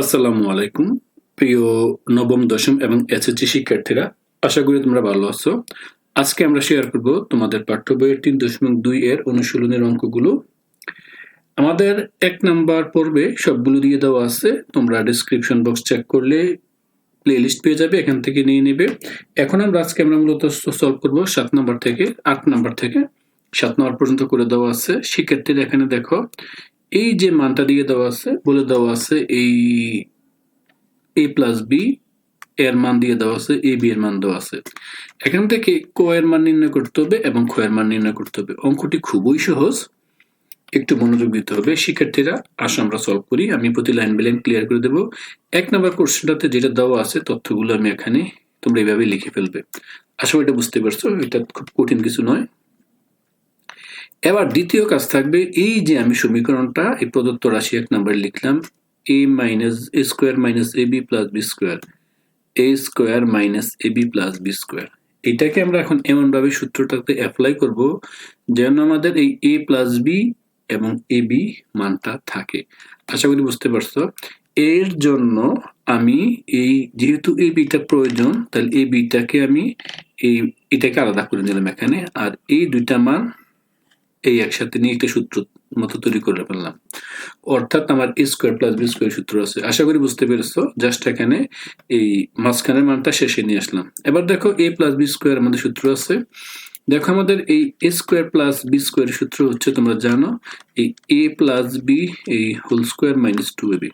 আসসালামু আলাইকুম, প্রিয় নবম, দশম এবং এসএসসি শিক্ষার্থীরা, আশা করি তোমরা ভালো আছো। আজকে আমরা শেয়ার করব তোমাদের পাঠ্য বইয়ের তিন দশমিক দুই এর অনুশীলনের অঙ্কগুলো। আমাদের এক নাম্বার পর্বে সবগুলো দিয়ে দেওয়া আছে, তোমরা ডিসক্রিপশন বক্স চেক করলে প্লে লিস্ট পেয়ে যাবে, এখান থেকে নিয়ে নেবে। এখন আমরা আজকে আমরা মূলত সলভ করব সাত নাম্বার থেকে, আট নাম্বার থেকে। সাত নাম্বার পর্যন্ত করে দেওয়া আছে। শিক্ষার্থীরা এখানে দেখো এই যে মানটা দিয়ে দেওয়া আছে, বলে দেওয়া আছে এই এ প্লাস বি এর মান দিয়ে দেওয়া আছে এ বি এর মান দেওয়া আছে। এখান থেকে ক এর মান নির্ণয় করতে হবে এবং খ এর মান নির্ণয় করতে হবে। অঙ্কটি খুবই সহজ। একটু মনোযোগ দিতে হবে। শিক্ষার্থীরা, আসো আমরা সলভ করি। আমি প্রতি লাইন লাইন ক্লিয়ার করে দেবো। এক নম্বর কোশ্চেনটাতে যেটা দেওয়া আছে, তথ্যগুলো আমি এখানে তোমরা এইভাবে লিখে ফেলবে। আশা করি এটা বুঝতে পারছ। এটা খুব কঠিন কিছু নয়। এবার দ্বিতীয় কাজ থাকবে, এই যে আমি সমীকরণটা, এই প্রদত্ত রাশি এক নাম্বার লিখলাম A minus A square minus A B plus B square A square minus A B plus B square এটাকে আমরা এখন এমনভাবে সূত্রটাতে অ্যাপ্লাই করব, যেন আমাদের এই এ প্লাস বি এবং এ বি মানটা থাকে। আশা করি বুঝতে পারছ? এর জন্য আমি এই, যেহেতু এই বিটা প্রয়োজন, তাহলে এই বিটাকে আমি এই, এটাকে আলাদা করে নিলাম এখানে, আর এই দুইটা মান এই একসাথে নিয়ে একটা সূত্র মতো তৈরি করে ফেললাম। অর্থাৎ আমার A square plus B square সূত্র আছে। আশা করি বুঝতে পেরেছ জাস্ট এখানে এই মাঝখানের মানটা শেষে নিয়ে আসলাম। এবার দেখো এ প্লাস বি স্কোয়ার আমাদের সূত্র আছে। দেখো আমাদের এই A square plus B square সূত্র হচ্ছে, তোমরা জানো, এই এ প্লাস বি এই whole square minus two A B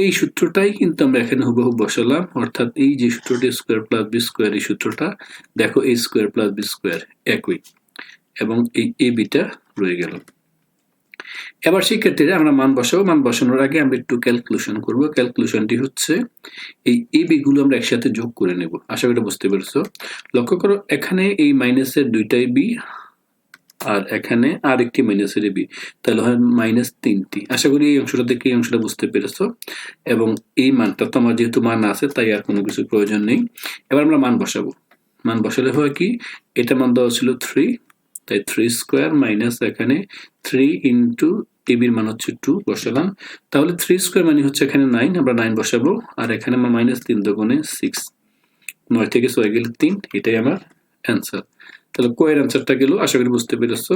এই সূত্রটাই কিন্তু আমরা এখানে হুবহু বসালাম। অর্থাৎ এই যে সূত্রটি স্কোয়ার প্লাস বি স্কোয়ার এই সূত্রটা, দেখো A square plus B square একই। এবং এই এ বিটা রয়ে গেল। এবার শিক্ষার্থীরা আমরা মান বসাবো। মান বসানোর আগে আমরা একটু ক্যালকুলেশন করব। ক্যালকুলেশনটি হচ্ছে এই এ বি গুলো আমরা একসাথে যোগ করে নেব। আশা করি বুঝতে পেরেছ। লক্ষ্য করো, এখানে এই মাইনাসের দুইটাই বি আর এখানে আর একটি মাইনাসের বি তাহলে হয় মাইনাস তিনটি। আশা করি এই অংশটা থেকে এই অংশটা বুঝতে পেরেছ। এবং এই মানটা তো আমার যেহেতু মান আছে, তাই আর কোনো কিছু প্রয়োজন নেই। এবার আমরা মান বসাবো। মান বসালে হয় কি? এটা মান দেওয়া ছিল থ্রি তাই থ্রি স্কোয়ার মাইনাস এখানে থ্রি ইন্টু এবির মান হচ্ছে টু বসালাম। তাহলে থ্রি স্কোয়ার মানে হচ্ছে এখানে নাইন আমরা নাইন বসাবো। আর এখানে আমার মাইনাস তিন দোকানে সিক্স নয় থেকে ছয় গেলে তিন, এটাই আমার অ্যান্সার তাহলে কোয়ের অ্যান্সারটা গেল, আশা করি বুঝতে পেরেছ।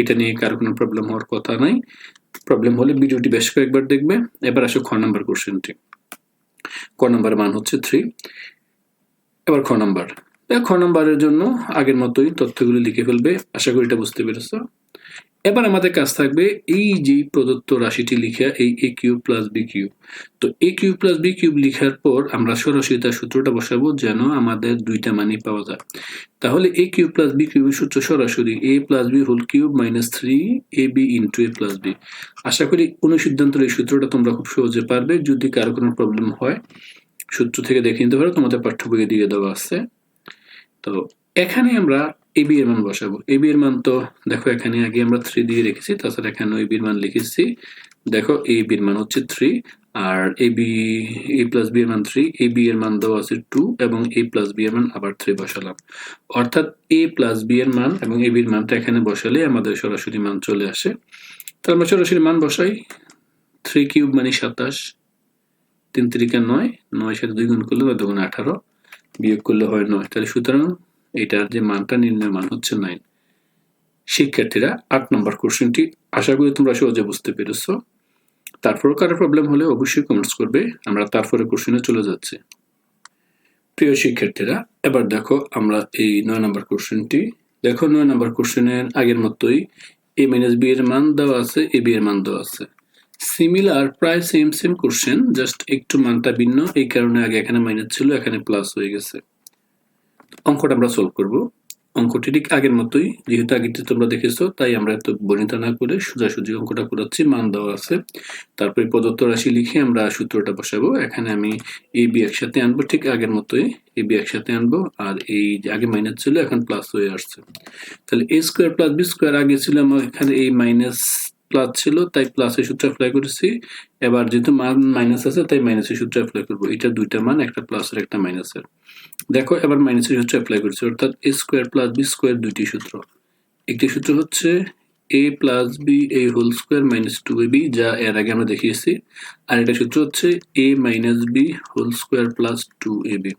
এটা নিয়ে কারও কোনো প্রবলেম হওয়ার কথা নাই। প্রবলেম হলে ভিডিওটি বেশ কয়েকবার দেখবে। এবার আসো খ নাম্বার কোশ্চেনটি ক নাম্বার মান হচ্ছে থ্রি এবার খ নাম্বার। খ নাম্বারের জন্য আগের মতোই তথ্যগুলি লিখে ফেলবে। আশা করি এটা বুঝতে পেরেছ। এবার আমাদের কাজ থাকবে এই যে প্রদত্ত রাশিটি লিখা এই A cube plus B cube. তো A cube plus B cube লিখার পর আমরা সরাসরি তার সূত্রটা বসাবো যেন আমাদের দুইটা মানই পাওয়া যায়। তাহলে এ কিউ প্লাস বি কিউবের সূত্র সরাসরি A plus B whole cube minus three A B into A plus B আশা করি অনুসিদ্ধান্তের এই সূত্রটা তোমরা খুব সহজে পারবে। যদি কারও কোনো প্রবলেম হয়, সূত্র থেকে দেখে নিতে পারো। তোমাদের পাঠ্য দিয়ে দেওয়া আছে। তো এখানে আমরা এবি এর মান বসাবো। এবি এর মান তো দেখো এখানে আগে আমরা থ্রি দিয়ে রেখেছি, তাছাড়া এখানে এ বির মান লিখেছি। দেখো এ বির মান হচ্ছে three R A B A plus B এর মান থ্রি এ বি এর মান দেওয়া আছে টু এবং এ প্লাস বি এর মান আবার থ্রি বসালাম। অর্থাৎ এ প্লাস বি এর মান এবং এ বির মানটা এখানে বসালে আমাদের সরাসরি মান চলে আসে। তাহলে আমরা সরাসরি মান বসাই। থ্রি কিউব মানে সাতাশ, তিন তিরিকা নয় নয় সাথে দুই গুণ করলে দুগুণ আঠারো। বিয়োগ করলে হয় নয়। তাহলে সুতরাং এটার যে মানটা নির্ণয় মান হচ্ছে নাইন শিক্ষার্থীরা আট নম্বর কোশ্চেনটি আশা করি তোমরা সহজে বুঝতে পেরেছ। তারপর কারও প্রবলেম হলে অবশ্যই কমেন্টস করবে। আমরা তারপরে কোশ্চেনে চলে যাচ্ছি। প্রিয় শিক্ষার্থীরা, এবার দেখো আমরা এই নয় নম্বর কোশ্চেনটি দেখো নয় নম্বর কোশ্চেনের আগের মতোই এ মাইনাস বি এর মান দেওয়া আছে এ বি এর মান দেওয়া আছে। সিমিলার প্রায় সেম সেম কোশ্চেন জাস্ট একটু মানটা ভিন্ন, এই কারণে আগে এখানে মাইনাস ছিল, এখানে প্লাস হয়ে গেছে। অঙ্কটা আমরা সলভ করব। অঙ্কটি ঠিক আগের মতোই, যেহেতু আগেটি তোমরা দেখেছ, তাই আমরা এত বর্ণিতা না করে সোজাসুজি অঙ্কটা করাচ্ছি, মান দেওয়া আছে। তারপরে প্রদত্ত রাশি লিখে আমরা সূত্রটা বসাবো। এখানে আমি এ বি একসাথে আনব, ঠিক আগের মতোই এ বি একসাথে আনব, আর এই যে আগে মাইনাস ছিল, এখন প্লাস হয়ে আসছে। তাহলে A square plus B square আগে ছিল, আমার এখানে এই মাইনাস প্লাস ছিল, তাই প্লাসের সূত্র অ্যাপ্লাই করেছি। এবার যেহেতু মান মাইনাস আছে, তাই মাইনাসের সূত্র অ্যাপ্লাই করব। এটা দুইটা মান, একটা প্লাসের একটা মাইনাসের দেখো, এবার মাইনাসের সূত্র অ্যাপ্লাই করছি, অর্থাৎ A square plus B square দুইটি সূত্র। একটি সূত্র হচ্ছে A plus B A whole square minus two A B যা এর আগে আমরা দেখিয়েছি। আর এটা সূত্র হচ্ছে A minus B whole square plus two A B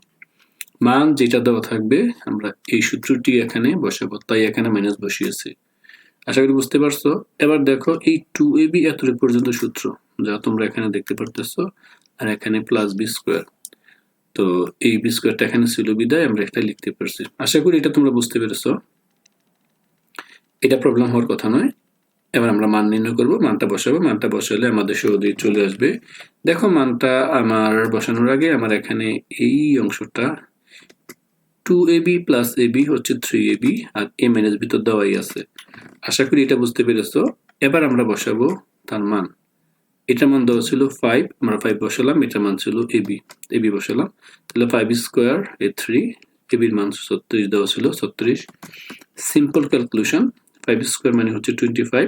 মান যেটা দেওয়া থাকবে, আমরা এই সূত্রটি এখানে বসাবো, তাই এখানে মাইনাস বসিয়েছি। আশা করি বুঝতে পারছ। এবার দেখো এই টু এ বি এতটুকু পর্যন্ত সূত্র যা তোমরা এখানে দেখতে পারতেছো, আর এখানে প্লাস বি স্কোয়ার তো এই বি স্কোয়ারটা এখানে ছিল বিদায়, আমরা এটা লিখতে পারছি। আশা করি এটা তোমরা বুঝতে পেরেছ। এটা প্রবলেম হওয়ার কথা নয়। এবার আমরা মান নির্ণয় করব, মানটা বসাবো। মানটা বসালে আমাদের সহজেই চলে আসবে। দেখো মানটা আমার বসানোর আগে আমার এখানে এই অংশটা two A B plus A B হচ্ছে থ্রি এ বি আর এ মাইনাস বি তো দেওয়াই আছে। আশা করি এটা বুঝতে পেরেছ। এবার আমরা বসাবো তার মান। এটার মান দেওয়া ছিল ফাইভ আমরা ফাইভ বসালাম এটার মান ছিল এ বি এ বি বসালাম। তাহলে five square A three A বির মান ছত্রিশ, দেওয়া ছিল ছত্রিশ। সিম্পল ক্যালকুলেশন ফাইভ স্কোয়ার মানে হচ্ছে টোয়েন্টি ফাইভ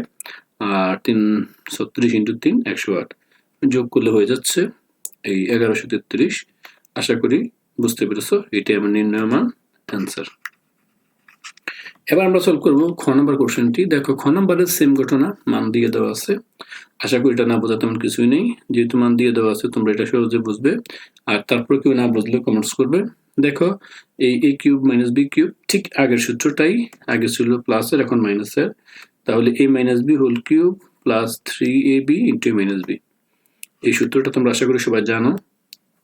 আর তিন ছত্রিশ ইন্টু তিন, একশো আট। যোগ করলে হয়ে যাচ্ছে এই এগারোশো তেত্রিশ। আশা করি বুঝতে পেরেছ? এটাই আমার নির্ণয় মান অ্যান্সার এবার আমরা সলভ করব খ নম্বর কোশ্চেনটি দেখো, খ নম্বরের সেম ঘটনা, মান দিয়ে দেওয়া আছে। আশা করি এটা না বোঝা তেমন কিছুই নেই। যেহেতু মান দিয়ে দেওয়া আছে, তোমরা এটা সহজে বুঝবে। আর তারপর কেউ না বুঝলে কমেন্টস করবে। দেখো, এই A cube minus B cube ঠিক আগের সূত্রটাই, আগে ছিল প্লাসের এখন মাইনাসের তাহলে A minus B whole cube plus three A B into minus B এই সূত্রটা তোমরা আশা করি সবাই জানো।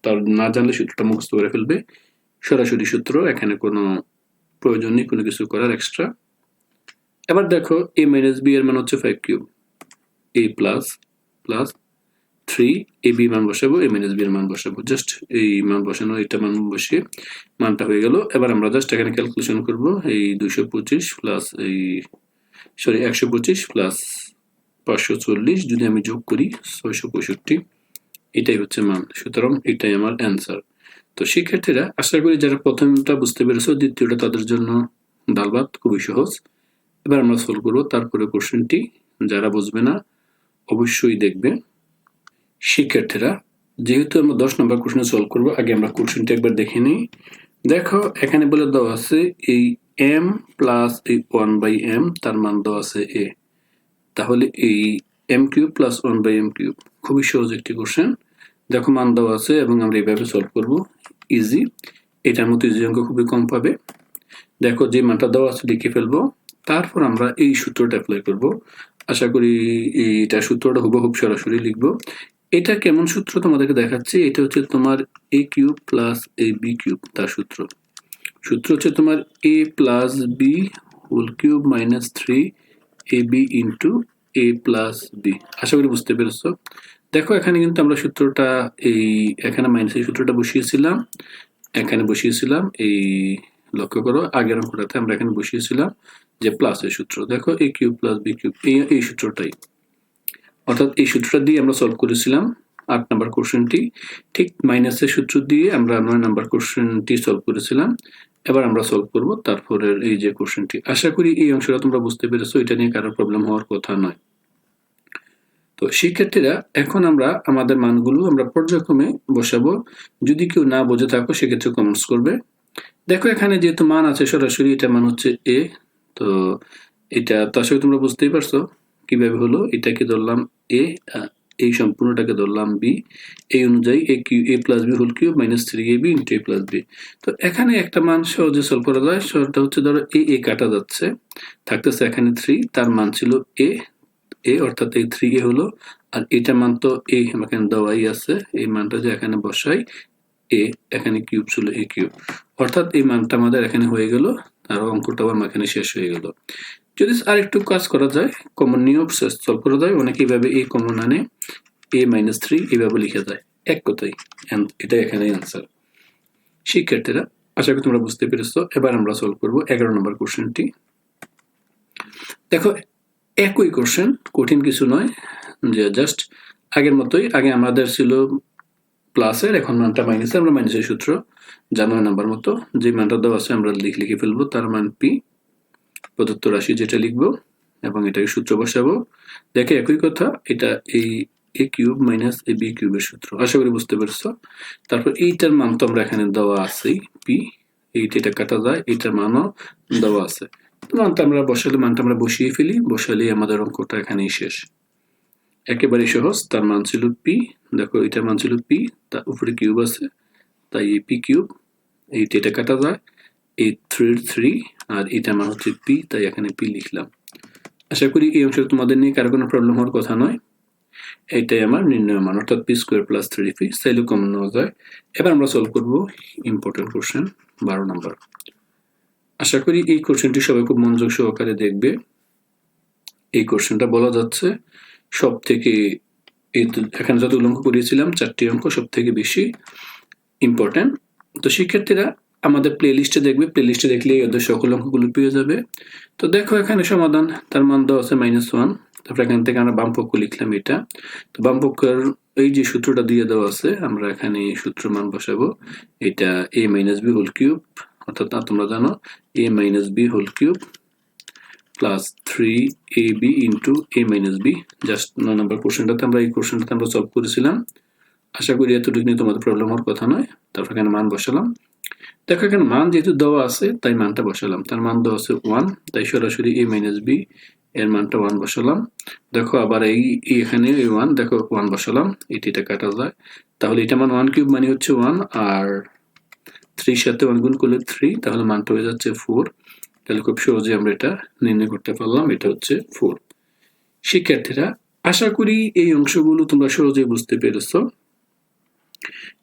তার না জানলে সূত্রটা মুখস্থ করে ফেলবে। সরাসরি সূত্র, এখানে কোনো প্রয়োজন নেই, কোনো কিছু করার এক্সট্রা এবার দেখো এ মাইনাস বি এর মান হচ্ছে five cube A plus plus three A B মান বসাবো এ মাইনাস বি এর মান বসাবো। জাস্ট এই মান বসানো এটা মান বসিয়ে মানটা হয়ে গেল। এবার আমরা জাস্ট এখানে ক্যালকুলেশন করব, এই দুইশো পঁচিশ প্লাস এই সরি একশো পঁচিশ প্লাস পাঁচশো চল্লিশ। যদি আমি যোগ করি, ছয়শো পঁয়ষট্টি। এটাই হচ্ছে মান। সুতরাং এটাই আমার অ্যান্সার তো শিক্ষার্থীরা, আশা করি যারা প্রথমটা বুঝতে পেরেছ, দ্বিতীয়টা তাদের জন্য ডালবাত খুবই সহজ। এবার আমরা সলভ করব তারপরে কোশ্চেনটি যারা বুঝবে না, অবশ্যই দেখবে। শিক্ষার্থীরা, যেহেতু আমরা দশ নম্বর কোশ্চেন সলভ করব, আগে আমরা কোশ্চেনটি একবার দেখে নিই। দেখো, এখানে বলে দেওয়া আছে এই এম প্লাস এই ওয়ান বাই এম তার মান দেওয়া আছে এ তাহলে এই M cube plus one by M cube খুবই সহজ একটি কোশ্চেন দেখো মান দেওয়া আছে এবং আমরা এইভাবে সলভ করব। ইজি এটার মতো ইজি অঙ্ক খুবই কম পাবে। দেখো যে মানটা দেওয়া আছে লিখে ফেলব। তারপর আমরা এই সূত্রটা অ্যাপ্লাই করব। আশা করি এইটা সূত্রটা হুবহুব সরাসরি লিখব। এটা কেমন সূত্র তোমাদেরকে দেখাচ্ছি? এটা হচ্ছে তোমার a cube plus a b cube তার সূত্র। সূত্র হচ্ছে তোমার a plus b whole cube minus three a b into a plus b আশা করি বুঝতে পেরেছ। দেখো, এখানে কিন্তু আমরা সূত্রটা, এই, এখানে মাইনাস মাইনাসের সূত্রটা বসিয়েছিলাম। এখানে বসিয়েছিলাম, এই, লক্ষ্য করো, আগের অঙ্কটাতে আমরা এখানে বসিয়েছিলাম যে প্লাসের সূত্র। দেখো a cube plus b cube এই এই সূত্রটাই। অর্থাৎ এই সূত্রটা দিয়ে আমরা সলভ করেছিলাম আট নাম্বার কোশ্চেনটি ঠিক মাইনাসের সূত্র দিয়ে আমরা নয় নাম্বার কোশ্চেনটি সলভ করেছিলাম। এবার আমরা সলভ করব তারপরে এই যে কোশ্চেনটি আশা করি এই অংশটা তোমরা বুঝতে পেরেছ, এটা নিয়ে কারও প্রবলেম হওয়ার কথা নয়। তো শিক্ষার্থীরা এখন আমরা আমাদের মানগুলো আমরা পর্যায়ক্রমে বসাবো। যদি কেউ না বোঝে থাকো, সেক্ষেত্রে কমেন্টস করবে। দেখো এখানে যেহেতু মান আছে, সরাসরি এটা মান হচ্ছে এ তো এটা তো আসলে তোমরা বুঝতেই পারছ কীভাবে হলো। এটাকে ধরলাম এ এই সম্পূর্ণটাকে ধরলাম বি এই অনুযায়ী a cube a plus b whole cube minus three a b into a plus b তো এখানে একটা মান সহজে সলভ করা যায়। সেটা হচ্ছে ধরো এ এ কাটা যাচ্ছে। থাকতেছে এখানে থ্রি তার মান ছিল এ এ অর্থাৎ এই থ্রি এ হলো, আর এটা মান তো এ এখানে দেওয়াই আছে, এই মানটা যে এখানে বসাই, এ এখানে কিউব ছিল এ কিউব অর্থাৎ এই মানটা আমাদের এখানে হয়ে গেল, আর অঙ্কটা আমার এখানে শেষ হয়ে গেল। যদি আর একটু কাজ করা যায় কমন নিয়ম সলভ করা যায়, অনেকে এইভাবে এ কমন আনে এ মাইনাস থ্রি এইভাবে লিখে যায়, এক কথাই এটা এখানে অ্যান্সার শিক্ষার্থীরা, আশা করি তোমরা বুঝতে পেরেছ, এবার আমরা সলভ করব এগারো নম্বর কোশ্চেনটি দেখো একই কোশ্চেন কঠিন কিছু নয়, যে জাস্ট আগের মতোই, আগে আমাদের ছিল প্লাসের এখন মানটা মাইনাসে আমরা মাইনাসের সূত্র জানুয়ারি নাম্বার মতো যে মানটা দেওয়া আছে আমরা লিখে লিখে ফেলব, তার মান পি প্রদত্ত রাশি যেটা লিখব, এবং এটাকে সূত্র বসাবো। দেখে একই কথা, এটা এই a cube minus a b কিউবের সূত্র, আশা করি বুঝতে পারছ। তারপর এইটার মান তো আমরা এখানে দেওয়া আছেই পি এইটা কাটা যায়, এইটার মানও দেওয়া আছে। মানটা আমরা বসালে, মানটা আমরা বসিয়ে ফেলি, বসালেই আমাদের অঙ্কটা এখানেই শেষ। একেবারে সহজ, তার মান ছিল পি দেখো এটার মান ছিল পি তার উপরে কিউব আছে, তাই এই পি কিউব এই এটা কাটা যায়, এই থ্রি থ্রি আর এটা মান হচ্ছে পি তাই এখানে পি লিখলাম। আশা করি এই অংশ তোমাদের নিয়ে কারও কোনো প্রবলেম হওয়ার কথা নয়। এইটাই আমার নির্ণয় মান, অর্থাৎ p square plus three p চাইলেও কমন নেওয়া যায়। এবার আমরা সলভ করব ইম্পর্টেন্ট কোশ্চেন বারো নম্বর আশা করি এই কোশ্চেনটি সবাই খুব মনোযোগ সহকারে দেখবে। এই কোশ্চেনটা বলা যাচ্ছে সব থেকে এখানে যত অঙ্ক করিয়েছিলাম, চারটি অঙ্ক সব থেকে বেশি ইম্পর্টেন্ট তো শিক্ষার্থীরা আমাদের প্লে লিস্টে দেখবে। প্লে লিস্টে দেখলে ওদের সকল অঙ্কগুলো পেয়ে যাবে। তো দেখো এখানে সমাধান। তার মান দেওয়া আছে মাইনাস ওয়ান তারপরে এখান থেকে আমরা বাম পক্ষ লিখলাম এটা। তো বামপক্ষের এই যে সূত্রটা দিয়ে দেওয়া আছে, আমরা এখানে সূত্র মান বসাবো। এটা a minus b whole cube অর্থাৎ তোমরা জানো a minus b whole cube plus three a b into a minus b just নয় নম্বর কোশ্চেনটাতে আমরা, এই কোশ্চেনটাতে আমরা সলভ করেছিলাম। আশা করি এতটুকু নিয়ে তোমাদের প্রবলেম হওয়ার কথা নয়। তারপর এখানে মান বসালাম। দেখো, এখানে মান যেহেতু দেওয়া আছে, তাই মানটা বসালাম। তার মান দেওয়া আছে ওয়ান তাই সরাসরি এ মাইনাস বি এর মানটা ওয়ান বসালাম। দেখো, আবার এই এখানে ওয়ান দেখো ওয়ান বসালাম। এটি এটা কাটা যায়। তাহলে এটা মান ওয়ান কিউব মানে হচ্ছে ওয়ান আর থ্রির সাথে ওয়ান গুণ করলে থ্রি তাহলে মানটা হয়ে যাচ্ছে ফোর তাহলে খুব সহজে আমরা এটা নির্ণয় করতে পারলাম, এটা হচ্ছে ফোর শিক্ষার্থীরা, আশা করি এই অংশগুলো তোমরা সহজেই বুঝতে পেরেছ।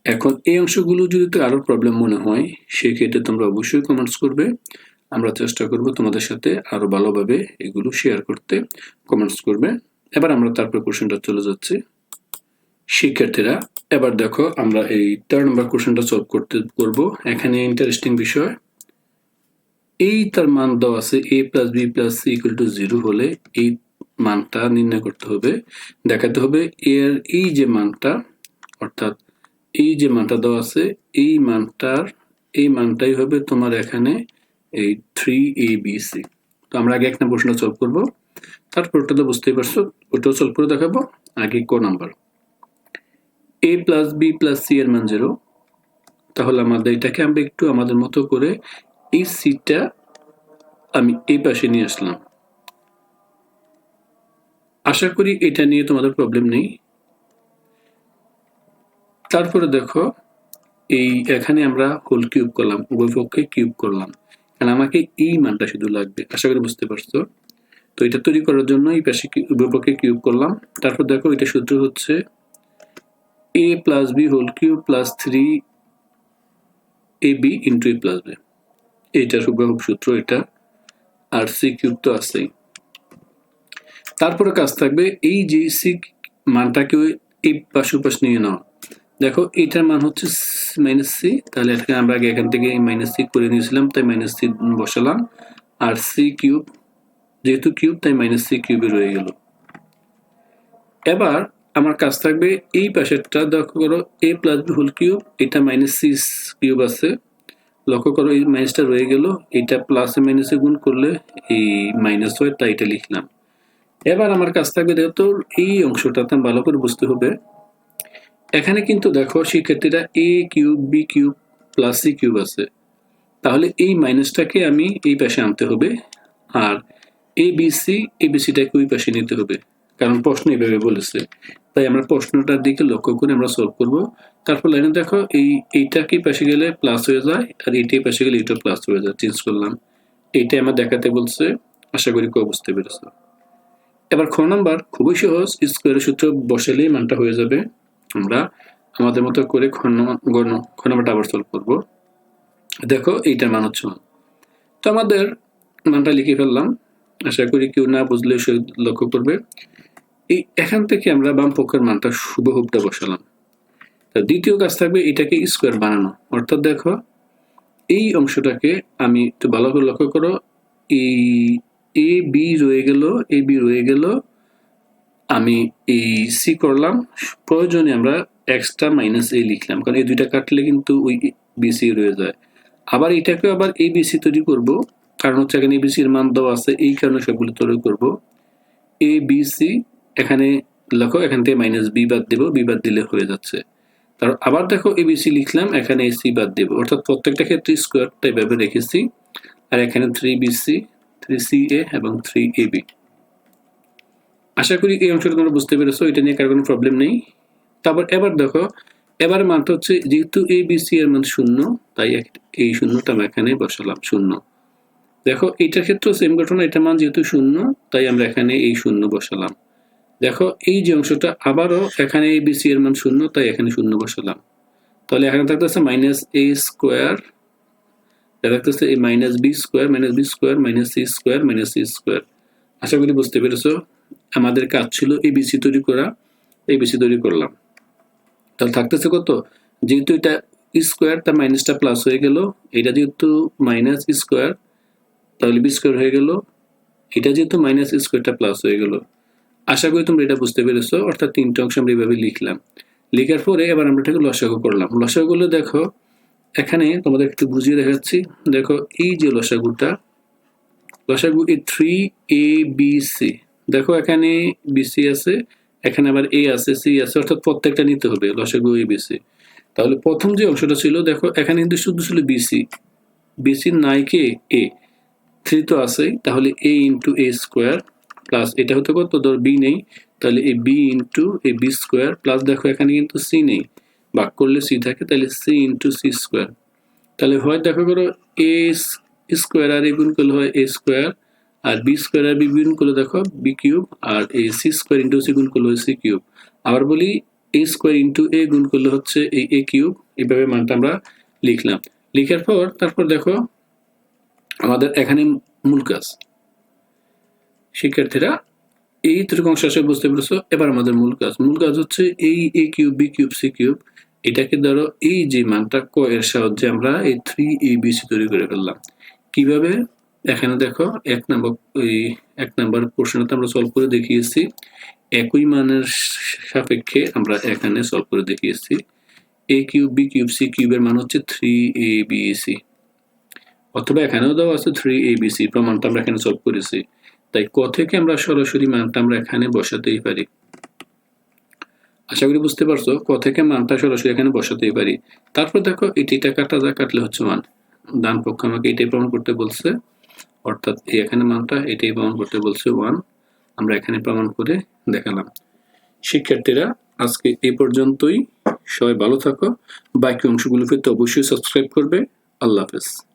এখন এই অংশগুলো যদি তো আরও প্রবলেম মনে হয়, সেক্ষেত্রে তোমরা অবশ্যই কমেন্টস করবে। আমরা চেষ্টা করব তোমাদের সাথে আরও ভালোভাবে এগুলো শেয়ার করতে। কমেন্টস করবে। এবার আমরা তারপর কোশ্চেনটা চলে যাচ্ছি। শিক্ষার্থীরা, এবার দেখো আমরা এই তেরো নম্বর কোশ্চেনটা সলভ করতে করব। এখানে ইন্টারেস্টিং বিষয়। এই তার মান দেওয়া আছে a plus b plus c equal to zero হলে এই মানটা নির্ণয় করতে হবে। দেখাতে হবে এর এই যে মানটা, অর্থাৎ এই যে মানটা দেওয়া আছে, এই মানটার, এই মানটাই হবে তোমার এখানে এই থ্রি এ বি সি তো আমরা আগে এক নম্বর প্রশ্নটা সলভ করব। তারপর ওটা তো বুঝতেই পারছ, ওটাও সলভ করে দেখাবো। আগে ক number a plus b plus c এর মান জিরো তাহলে আমাদের এটাকে আমরা একটু আমাদের মতো করে এই সিটা আমি এই পাশে নিয়ে আসলাম। আশা করি এটা নিয়ে তোমাদের প্রবলেম নেই। তারপরে দেখো, এই এখানে আমরা হোল কিউব করলাম, উভয় পক্ষে কিউব করলাম। কারণ আমাকে এই মানটা শুধু লাগবে, আশা করি বুঝতে পারছ? তো এটা তৈরি করার জন্য এই পাশে কি- উভয় পক্ষে কিউব করলাম। তারপর দেখো, এটা সূত্র হচ্ছে plus b whole cube plus three a b into a plus b এইটা সুবাহক সূত্র, এটা আর সি কিউব তো আছেই। তারপরে কাজ থাকবে এই যে সি মানটাকে এই পাশ উপাশ নিয়ে নাও। দেখো, এটার মান হচ্ছে মাইনাস সি তাহলে এটাকে আমরা আগে এখান থেকে মাইনাস সি করে নিয়েছিলাম, তাই মাইনাস সি বসালাম। আর সি কিউব যেহেতু কিউব তাই মাইনাস সি কিউবে রয়ে গেল। এবার আমার কাজ থাকবে এই পাশেরটা, লক্ষ্য করো a plus b whole cube এটা মাইনাস সি কিউব আছে। লক্ষ্য করো, এই মাইনাসটা রয়ে গেল, এটা প্লাসে মাইনাসে গুণ করলে এই মাইনাস হয় তাই এটা লিখলাম। এবার আমার কাজ থাকবে যেহেতু এই অংশটাতে ভালো করে বুঝতে হবে। এখানে কিন্তু দেখো, শিক্ষার্থীরা a cube b cube plus c cube আছে। তাহলে এই মাইনাসটাকে আমি এই পাশে আনতে হবে, আর a b c a b সিটাকে ওই পাশে নিতে হবে। কারণ প্রশ্ন এভাবে বলেছে। তাই আমরা প্রশ্নটার দিকে লক্ষ্য করে আমরা সলভ করব। তারপর লাইনে দেখো, এই এইটাকে পাশে গেলে প্লাস হয়ে যায়, আর এইটাই পাশে গেলে এইটা প্লাস হয়ে যায় চেঞ্জ করলাম। এইটাই আমার দেখাতে বলছে, আশা করি কেউ বুঝতে পেরেছ। এবার খ নাম্বার, খুবই সহজ স্কোয়ারের সূত্র বসালেই মানটা হয়ে যাবে। আমরা আমাদের মতো করে খ নাম্বারটা আবার সলভ করব। দেখো, এইটার মান হচ্ছে। তো আমাদের মানটা লিখে ফেললাম। আশা করি কেউ না বুঝলে সে লক্ষ্য করবে। এই এখান থেকে আমরা বাম পক্ষের মানটা শুভহুবটা বসালাম। তা দ্বিতীয় কাজ থাকবে এটাকে স্কোয়ার বানানো। অর্থাৎ দেখো, এই অংশটাকে আমি একটু ভালো করে লক্ষ্য করো। এই এ, বি রয়ে গেল, এ, বি রয়ে গেল। আমি এই সি করলাম। প্রয়োজনে আমরা এক্সট্রা মাইনাস এ লিখলাম। কারণ এই দুইটা কাটলে কিন্তু ওই বিসি রয়ে যায়। আবার এটাকে আবার এই বিসি তৈরি করব। কারণ হচ্ছে এখানে এবিসি এর মান দেওয়া আছে। এই কারণে সবগুলো তৈরি করব। এ বি সি এখানে লেখো, এখান থেকে মাইনাস বি বাদ দেবো বি বাদ দিলে হয়ে যাচ্ছে। তার আবার দেখো এ এবিসি লিখলাম, এখানে এসি বাদ দেবো। অর্থাৎ প্রত্যেকটা ক্ষেত্রে স্কোয়ারটা এভাবে রেখেছি। আর এখানে three BC three c a এবং থ্রি এ বি আশা করি এই অংশটা তোমরা বুঝতে পেরেছ, এটা নিয়ে কার কোনো প্রবলেম নেই। তারপর এবার দেখো, এবার মানটা হচ্ছে যেহেতু এ বি সি এর মান শূন্য, তাই এই শূন্যটা আমি এখানে বসালাম, শূন্য। দেখো এটার ক্ষেত্রেও সেম ঘটনা এটা মান যেহেতু শূন্য, তাই আমরা এখানে এই শূন্য বসালাম। দেখো, এই যে অংশটা আবারও এখানে এই বি সি এর মান শূন্য, তাই এখানে শূন্য বসালাম। তাহলে এখানে থাকতেছে মাইনাস এ স্কোয়ার থাকতেছে এই minus b square minus b square minus c square minus c square আশা করি বুঝতে পেরেছ, আমাদের কাজ ছিল এবিসি তৈরি করা এবিসি তৈরি করলাম। তাহলে থাকতেছে কত? যেহেতু এটা স্কোয়ার তার মাইনাসটা প্লাস হয়ে গেল, এটা যেহেতু মাইনাস স্কোয়ার তাহলে বি স্কোয়ার হয়ে গেল, এটা যেহেতু মাইনাস স্কোয়ারটা প্লাস হয়ে গেল। আশা করি তোমরা এটা বুঝতে পেরেছ। অর্থাৎ তিনটে অংশ আমরা এইভাবে লিখলাম। লেখার পরে এবার আমরা এটাকে লসাগু করলাম। লসাগুলো দেখো, এখানে তোমাদের একটু বুঝিয়ে দেখাচ্ছি। দেখো, এই যে লসাগুটা, লসাগু এই থ্রি এ বি সি দেখো, এখানে বিসি আছে, এখানে আবার এ আছে সি আছে, অর্থাৎ প্রত্যেকটা নিতে হবে, লসাগু এ বিসি তাহলে প্রথম যে অংশটা ছিল, দেখো, এখানে কিন্তু শুধু ছিল বিসি বিসি নাই কে এ থ্রি তো আছেই, তাহলে a into a square plus এটা হতে কত ধর বি নেই, তাহলে a b into a b square plus দেখো এখানে কিন্তু সি নেই, ভাগ করলে সি থাকে, তাহলে সি ইন্টু সি স্কোয়ার তাহলে হয় দেখো করো এ স্কোয়ার আর এ গুণ করলে হয় এ স্কোয়ার আর বি স্কোয়ার আর বি গুণ করলে দেখো b cube R a c square into c গুণ করলে হয় সি কিউব আবার বলি এ স্কোয়ার ইন্টু এ গুণ করলে হচ্ছে এই এ কিউব এইভাবে মানটা আমরা লিখলাম। লিখার পর তারপর দেখো আমাদের এখানে মূল কাজ। শিক্ষার্থীরা, এই ত্রিকোণ শেষে বুঝতে পেরেছ। এবার আমাদের মূল কাজ। মূল কাজ হচ্ছে এই a cube b cube c cube এটাকে ধরো এই যে মানটা ক এর সাহায্যে আমরা এই থ্রি এ বি সি তৈরি করে ফেললাম। কীভাবে? এখানে দেখো, এক নম্বর ওই এক নম্বর প্রশ্নটা আমরা সলভ করে দেখিয়েছি। একই মানের সাপেক্ষে আমরা এখানে সলভ করে দেখিয়েছি। A cube b cube c কিউবের মান হচ্ছে থ্রি এ বি সি অথবা এখানেও দেওয়া আছে থ্রি এ বি সি প্রমাণটা আমরা এখানে সলভ করেছি। তাই ক থেকে আমরা সরাসরি মানটা আমরা এখানে বসাতেই পারি। আশা করি বুঝতে পারছ? ক থেকে মানটা সরাসরি এখানে বসাতেই পারি। তারপর দেখো এটিটা কাটা যা কাটলে হচ্ছে মান। ডান পক্ষ আমাকে এটাই প্রমাণ করতে বলছে। অর্থাৎ এই এখানে মানটা, এটাই প্রমাণ করতে বলছে ওয়ান। আমরা এখানে প্রমাণ করে দেখালাম। শিক্ষার্থীরা, আজকে এ পর্যন্তই। সবাই ভালো থাকো। বাকি অংশগুলো তো অবশ্যই সাবস্ক্রাইব করবে। আল্লাহ হাফেজ।